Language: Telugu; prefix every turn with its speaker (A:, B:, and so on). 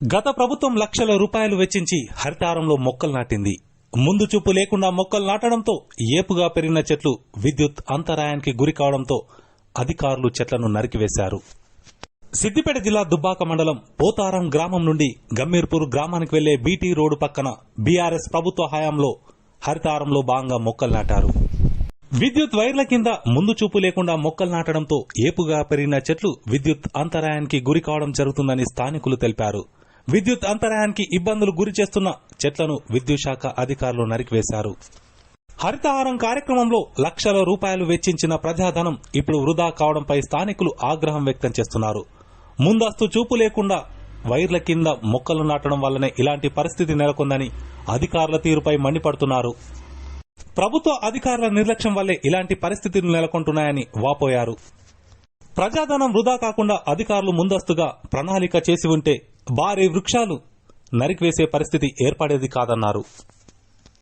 A: గత ప్రభుత్వం లక్షల రూపాయలు వెచ్చించి హరితారంలో మొక్కలు నాటింది. ముందు చూపు లేకుండా మొక్కలు నాటడంతో ఏపుగా పెరిగిన చెట్లు విద్యుత్ అంతరాయానికి గురి కావడంతో అధికారులు చెట్లను నరికివేశారు. సిద్దిపేట జిల్లా దుబ్బాక మండలం పోతారం గ్రామం నుండి గమ్మీర్పూర్ గ్రామానికి వెళ్ళే బీటీ రోడ్డు పక్కన బీఆర్ఎస్ ప్రభుత్వ హయాంలో హరితారంలో భాగంగా మొక్కలు నాటారు. విద్యుత్ వైర్ల కింద ముందు చూపు లేకుండా మొక్కలు నాటడంతో ఏపుగా పెరిగిన చెట్లు విద్యుత్ అంతరాయానికి గురి కావడం జరుగుతుందని స్థానికులు తెలిపారు. విద్యుత్ అంతరాయానికి ఇబ్బందులు గురి చేస్తున్న చెట్లను విద్యుత్ శాఖ అధికారులు నరికివేశారు. హరితహారం కార్యక్రమంలో లక్షల రూపాయలు వెచ్చించిన ప్రజాధనం ఇప్పుడు వృధా కావడంపై స్థానికులు ఆగ్రహం వ్యక్తం చేస్తున్నారు. ముందస్తు చూపు లేకుండా వైర్ల కింద మొక్కలు నాటడం వల్లనే ఇలాంటి పరిస్థితి నెలకొందని అధికారుల తీరుపై మండిపడుతున్నారు. ప్రభుత్వ అధికారుల నిర్లక్ష్యం వల్లే ఇలాంటి పరిస్థితులు నెలకొంటున్నాయని వాపోయారు. ప్రజాధనం వృధా కాకుండా అధికారులు ముందస్తుగా ప్రణాళిక చేసి ఉంటే భారీ వృక్షాలు నరికివేసే పరిస్థితి ఏర్పడేది కాదన్నారు.